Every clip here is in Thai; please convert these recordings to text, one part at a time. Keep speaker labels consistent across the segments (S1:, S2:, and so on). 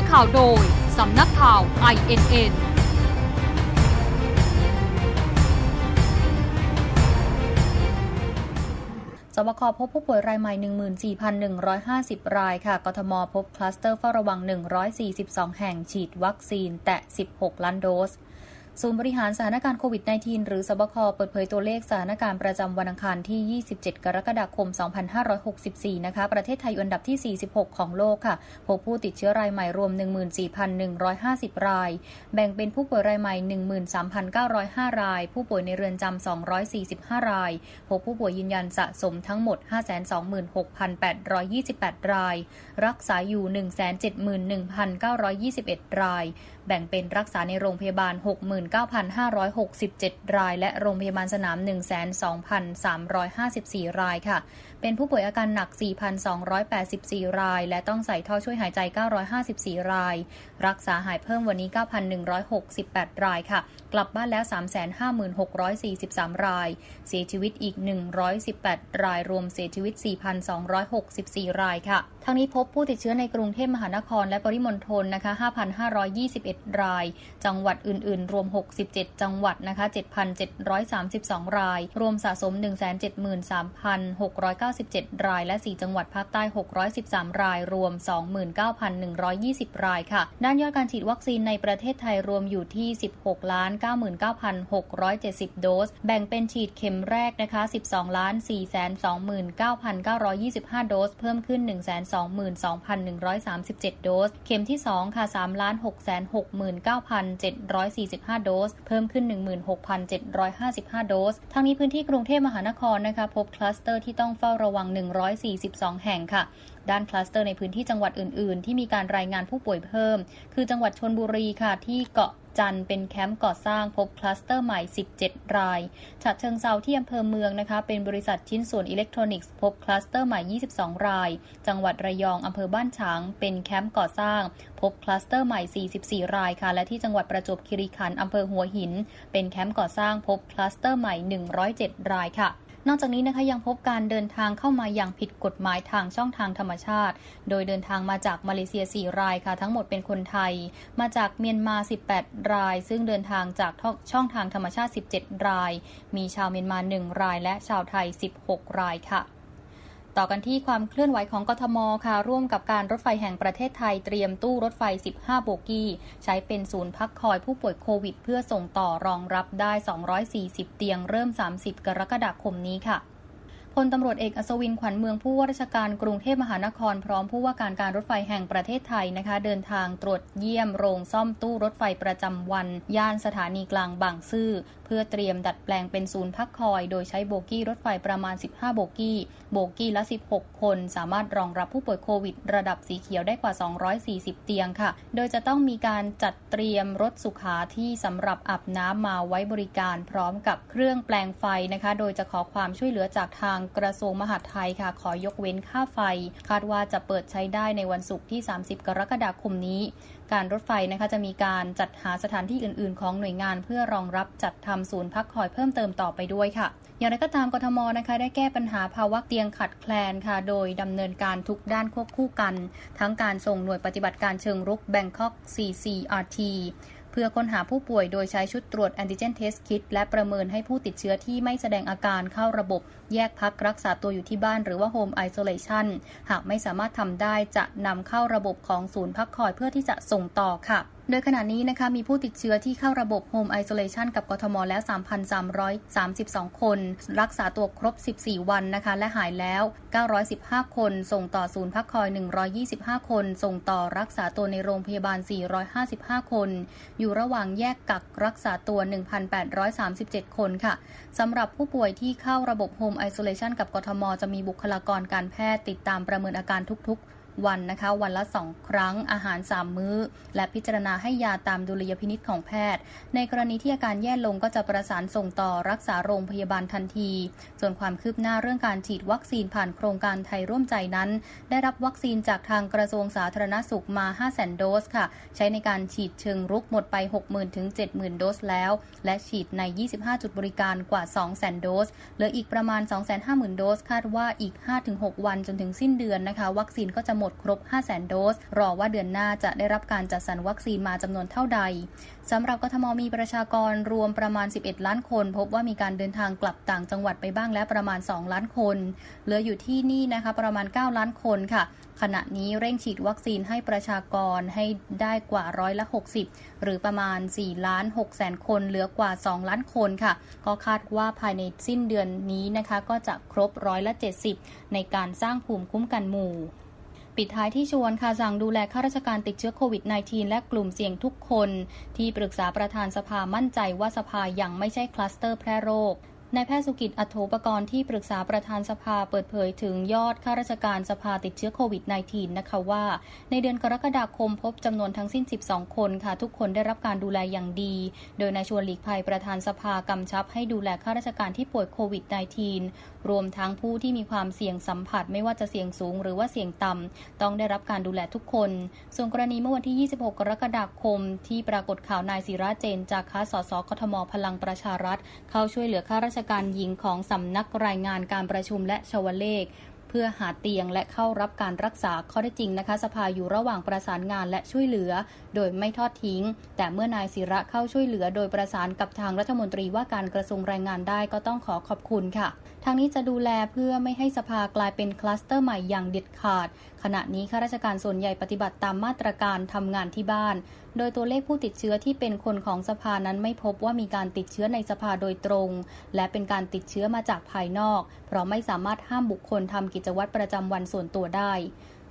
S1: อข่าวโดย สำนักข่าว INN
S2: สบคพบผู้ป่วยรายใหม่ 14,150 รายค่ะ กทมพบคลัสเตอร์เฝ้าระวัง 142 แห่งฉีดวัคซีนแตะ 16 ล้านโดส ศูนย์บริหารสถานการณ์โควิด -19 หรือสบคเปิดเผยตัวเลขสถานการณ์ประจำวันอังคารที่ 27 กรกฎาคม 2564 นะคะ ประเทศไทยอันดับที่ 46 ของโลกค่ะ พบผู้ติดเชื้อรายใหม่รวม 14,150 ราย แบ่งเป็นผู้ป่วยรายใหม่ 13,905 ราย ผู้ป่วยในเรือนจำ 245 ราย พบผู้ป่วยยืนยันสะสมทั้งหมด 526,828 ราย รักษาอยู่ 171,921 ราย แบ่งเป็นรักษาในโรงพยาบาล 60 9,567 ราย และโรงพยาบาลสนาม 12,354 รายค่ะ เป็นผู้ป่วยอาการหนัก 4,284 ราย และต้องใส่ท่อช่วยหายใจ 954 ราย รักษาหายเพิ่มวันนี้ 9,168 รายค่ะ กลับบ้านแล้ว 356,43 ราย เสียชีวิตอีก 118 ราย รวมเสียชีวิต 4,264 รายค่ะ ทั้งนี้พบผู้ติดเชื้อในกรุงเทพมหานครและปริมณฑลนะคะ5,521 ราย จังหวัดอื่น ๆ รวม67 จังหวัดนะคะ 7,732 ราย รวมสะสม 173,697 ราย และ 4 จังหวัดภาคใต้ 613 ราย รวม 29,120 รายค่ะ ด้านยอดการฉีดวัคซีนในประเทศไทยรวมอยู่ที่ 16 ล้าน 99,670 โดส แบ่งเป็นฉีดเข็มแรกนะคะ 12 ล้าน 429,925 โดส เพิ่มขึ้น 122,137 โดส เข็มที่ 2 ค่ะ 3 ล้าน6 6 9 7 4 5 669,745โดส เพิ่มขึ้น 16,755 โดส ทั้งนี้พื้นที่กรุงเทพมหานครนะคะพบคลัสเตอร์ที่ต้องเฝ้าระวัง 142 แห่งค่ะ ด้านคลัสเตอร์ในพื้นที่จังหวัดอื่น ๆ ที่มีการรายงานผู้ป่วยเพิ่ม คือจังหวัดชนบุรีค่ะที่เกาะ จันเป็นแคมป์ก่อสร้างพบคลัสเตอร์ใหม่ 17 รายฉะเชิงเซาที่อำเภอเมืองนะคะ เป็นบริษัทชิ้นส่วนอิเล็กทรอนิกส์พบคลัสเตอร์ใหม่ 22 ราย จังหวัดระยองอำเภอบ้านฉาง เป็นแคมป์ก่อสร้าง พบคลัสเตอร์ใหม่ 44 รายค่ะ และที่จังหวัดประจวบคีรีขันธ์อำเภอหัวหิน เป็นแคมป์ก่อสร้างพบคลัสเตอร์ใหม่ 107 รายค่ะ นอกจากนี้นะคะยังพบการเดินทางเข้ามาอย่างผิดกฎหมายทางช่องทางธรรมชาติ โดยเดินทางมาจากมาเลเซีย 4 รายค่ะ ทั้งหมดเป็นคนไทย มาจากเมียนมา 18 ราย ซึ่งเดินทางจากช่องทางธรรมชาติ 17 ราย มีชาวเมียนมา 1 ราย และชาวไทย 16 รายค่ะ ต่อกันที่ความเคลื่อนไหวของกทมค่ะ ร่วมกับการรถไฟแห่งประเทศไทยเตรียมตู้รถไฟ 15 โบกี้ ใช้เป็นศูนย์พักคอยผู้ป่วยโควิด เพื่อส่งต่อรองรับได้ 240 เตียงเริ่ม 30 กรกฎาคมนี้ค่ะ พลตำรวจเอกอัศวินขวัญเมืองผู้ว่าราชการกรุงเทพมหานครพร้อมผู้ว่าการการรถไฟแห่งประเทศไทยนะคะ เดินทางตรวจเยี่ยมโรงซ่อมตู้รถไฟประจำวัน ย่านสถานีกลางบางซื่อ เพื่อเตรียมดัดแปลงเป็นศูนย์พักคอย โดยใช้โบกี้รถไฟประมาณ 15 โบกี้ โบกี้ละ 16 คน สามารถรองรับผู้ป่วยโควิด ระดับสีเขียวได้กว่า 240 เตียงค่ะ โดยจะต้องมีการจัดเตรียมรถสุขาที่สำหรับอาบน้ำมาไว้บริการ พร้อมกับเครื่องแปลงไฟนะคะ โดยจะขอความช่วยเหลือจากทางกระทรวงมหาดไทยค่ะ ขอยกเว้นค่าไฟ คาดว่าจะเปิดใช้ได้ในวันศุกร์ที่ 30 กรกฎาคมนี้ การรถไฟนะคะจะมีการจัดหาสถานที่อื่น ๆ ของหน่วยงาน เพื่อรองรับจัดทำศูนย์พักคอยเพิ่มเติมต่อไปด้วยค่ะ อย่างไรก็ตามกทมนะคะได้แก้ปัญหาภาวะเตียงขาดแคลนค่ะ โดยดำเนินการทุกด้านควบคู่กัน ทั้งการส่งหน่วยปฏิบัติการเชิงรุก Bangkok CCRT เพื่อค้นหาผู้ป่วยโดยใช้ชุดตรวจแอนติเจนเทสคิดและประเมินให้ผู้ติดเชื้อที่ไม่แสดงอาการเข้าระบบ แยกพักรักษาตัวอยู่ที่บ้านหรือว่าโฮมไอโซเลชันหากไม่สามารถทำได้จะนำเข้าระบบของศูนย์พักคอยเพื่อที่จะส่งต่อค่ะ โดยขณะนี้นะคะมีผู้ติดเชื้อที่เข้าระบบ Home Isolation กับกทมแล้ว 3,332 คน รักษาตัวครบ 14 วันนะคะ และหายแล้ว 915 คน ส่งต่อศูนย์พักคอย 125 คน ส่งต่อรักษาตัวในโรงพยาบาล 455 คน อยู่ระหว่างแยกกักรักษาตัว 1,837 คนค่ะสำหรับผู้ป่วยที่เข้าระบบ Home Isolation กับกทม จะมีบุคลากรการแพทย์ติดตามประเมินอาการทุกๆ วันนะคะ วันละ 2 ครั้งอาหาร 3 มื้อ และพิจารณาให้ยาตามดุลยพินิษของแพทย์ ในกรณีที่อาการแย่ลงก็จะประสานส่งต่อรักษาโรงพยาบาลทันที ส่วนความคืบหน้าเรื่องการฉีดวัคซีนผ่านโครงการไทยร่วมใจนั้น ได้รับวัคซีนจากทางกระทรวงสาธารณสุขมา 5 0 0 0 0 0โดสค่ะ ใช้ในการฉีดเชิงรุกหมดไป 60,000ถึง70,000 โดสแล้ว และฉีดใน 25 จุดบริการกว่า 200,000 โดสเหลืออีกประมาณ 250,000 โดส คาดว่าอีก 5-6 วันจนถึงสิ้นเดือนนะคะ วัคซีนก็จะหมดครบ 5 0 0 0 0 โดส รอว่าเดือนหน้าจะได้รับการจัดสรรวัคซีนมาจำนวนเท่าใดสำหรับกทมมีประชากรรวมประมาณ 11 ล้านคน พบว่ามีการเดินทางกลับต่างจังหวัดไปบ้างแล้วประมาณ 2 ล้านคน เหลืออยู่ที่นี่นะคะประมาณ 9 ล้านคนค่ะ ขณะนี้เร่งฉีดวัคซีนให้ประชากรให้ได้กว่าร้อยละ 60 หรือประมาณ4ล้าน6แสนคน เหลือกว่า 2 ล้านคนค่ะ ก็คาดว่าภายในสิ้นเดือนนี้นะคะ ก็จะครบร้อยละ 70 ในการสร้างภูมิคุ้มกันหมู่ ปิดท้ายที่ชวนค่ะสั่งดูแลข้าราชการติดเชื้อโควิด -19 และกลุ่มเสี่ยงทุกคน ที่ปรึกษาประธานสภามั่นใจว่าสภายังไม่ใช่คลัสเตอร์แพร่โรค นายแพทย์สุกิจอัโถปกรณ์ที่ปรึกษาประธานสภาเปิดเผยถึงยอดข้าราชการสภาติดเชื้อโควิด -19 นะคะว่า ในเดือนกรกฎาคมพบจำนวนทั้งสิ้น 12 คนค่ะ ทุกคนได้รับการดูแลอย่างดี โดยนายชวนหลีกภัยประธานสภากำชับให้ดูแลข้าราชการที่ป่วยโควิด -19 รวมทั้งผู้ที่มีความเสี่ยงสัมผัสไม่ว่าจะเสี่ยงสูงหรือว่าเสี่ยงต่ำต้องได้รับการดูแลทุกคน ส่วนกรณีเมื่อวันที่ 26 กรกฎาคม ที่ปรากฏข่าวนายศิระเจนจากค้าสสกทมพลังประชารัฐเข้าช่วยเหลือข้าราชการหญิงของสำนักรายงานการประชุมและชวเลข เพื่อหาเตียงและเข้ารับการรักษาข้อได้จริงนะคะ สภาอยู่ระหว่างประสานงานและช่วยเหลือ โดยไม่ทอดทิ้ง แต่เมื่อนายศิระเข้าช่วยเหลือ โดยประสานกับทางรัฐมนตรีว่าการกระทรวงแรงงานได้ก็ต้องขอขอบคุณค่ะทางนี้จะดูแลเพื่อไม่ให้สภากลายเป็นคลัสเตอร์ใหม่อย่างเด็ดขาด ขณะนี้ข้าราชการส่วนใหญ่ปฏิบัติตามมาตรการทำงานที่บ้าน โดยตัวเลขผู้ติดเชื้อที่เป็นคนของสภานั้นไม่พบว่ามีการติดเชื้อในสภาโดยตรง และเป็นการติดเชื้อมาจากภายนอก เพราะไม่สามารถห้ามบุคคลทำกิจวัตรประจำวันส่วนตัวได้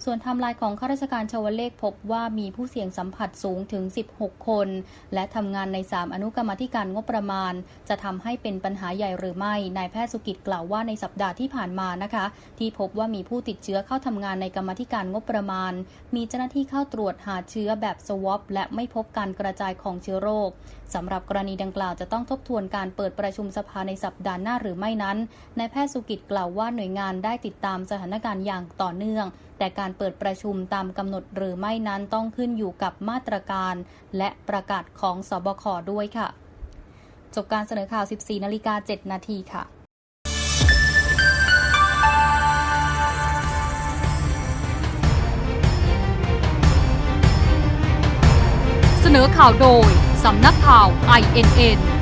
S2: ส่วนทม์ไลน์ของข้าราชการชาวเลขพบว่ามีผู้เสี่ยงสัมผัสสูงถึง 16 คน และทำงานใน 3 อนุกรรมธิการงบประมาณ จะทำให้เป็นปัญหาใหญ่หรือไม่ นายแพทย์สุกิจกล่าวว่าในสัปดาห์ที่ผ่านมานะคะ ที่พบว่ามีผู้ติดเชื้อเข้าทำงานในกรรมธิการงบประมาณ มีเจ้าหน้าที่เข้าตรวจหาเชื้อแบบสวอปและไม่พบการกระจายของเชื้อโรคสำหรับกรณีดังกล่าวจะต้องทบทวนการเปิดประชุมสภาในสัปดาห์หน้าหรือไม่นั้นนายแพทย์สุกิจกล่าวว่าหน่วยงานได้ติดตามสถานการณ์อย่างต่อเนื่อง แต่การการเปิดประชุมตามกำหนดหรือไม่นั้นต้องขึ้นอยู่กับมาตรการ และประกาศของสบคด้วยค่ะ จบการเสนอข่าว 14นาฬิกา7นาทีค่ะ
S1: เสนอข่าวโดย สำนักข่าว INN